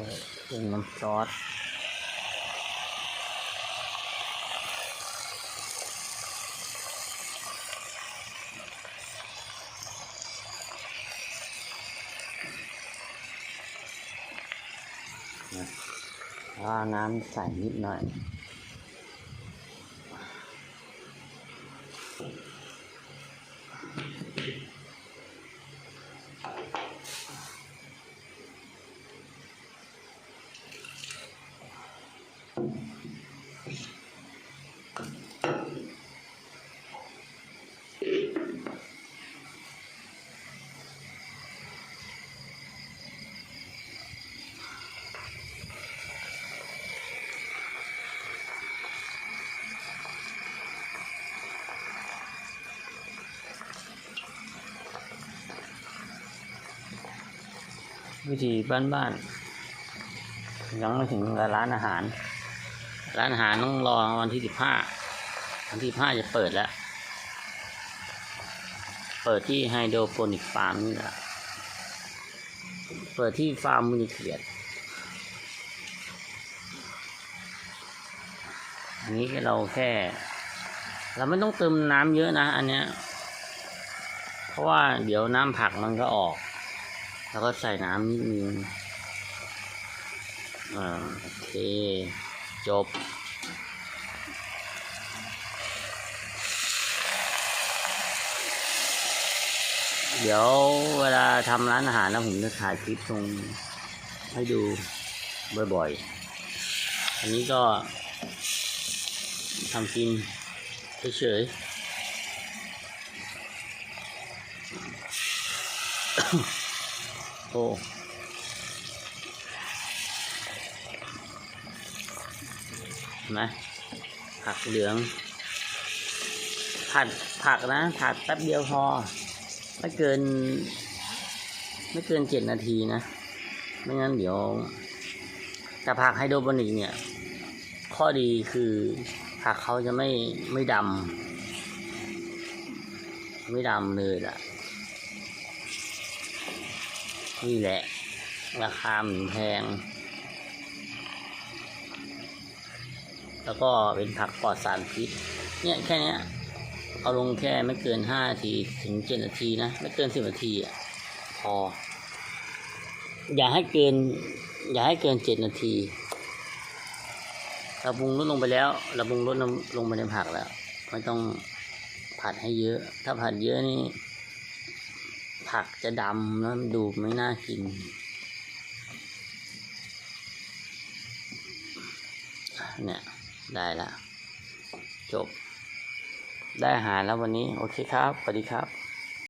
นี้ปรุงน้ำซอสนะแล้วเอาน้ำใส่นิดหน่อย วิธีบ้านๆยังไม่ถึงร้านอาหาร ร้านอาหารต้องรอวันที่สิบห้าวันที่สิบห้าจะเปิดแล้ว เปิดที่ไฮโดรโปนิกฟาร์มนี่แหละเปิดที่ฟาร์มมูนิเกียรติอันนี้เราแค่ เราไม่ต้องเติมน้ำเยอะนะ อันเนี้ย เพราะว่าเดี๋ยวน้ำผักมันก็ออก แล้วก็ใส่น้ำนิดนึงอ่าโอเค จบ เดี๋ยวเวลาทำร้านอาหารแล้วผมจะถ่ายคลิปตรงให้ดูบ่อยๆ อันนี้ก็ทำกินเฉยๆ โอ้นไหมผักเหลือง ผัดผักนะผัดแป๊บเดียวพอ ไม่เกิน ไม่เกินเจ็ดนาทีนะ ไม่งั้นเดี๋ยว แต่ผักไฮโดรโปนิกเนี่ย ข้อดีคือผักเขาจะไม่ไม่ดำไม่ดำเลยล่ะ นี่แหละ ราคามันแพง แล้วก็เป็นผักปลอดสารพิษ เนี่ยแค่เนี้ยเอาลงแค่ไม่เกินห้าทีถึงเจ็ดนาทีนะ ไม่เกินสิบนาทีอะพอ อย่าให้เกิน อย่าให้เกินเจ็ดนาทีเราปรุงรสลงไปแล้วเราปรุงรสลงไปในผักแล้ว ไม่ต้องผัดให้เยอะ ถ้าผัดเยอะนี่ ผักจะดำแล้วดูไม่น่ากิน เนี่ย ได้ละจบ ได้อาหารแล้ววันนี้ โอเคครับ สวัสดีครับ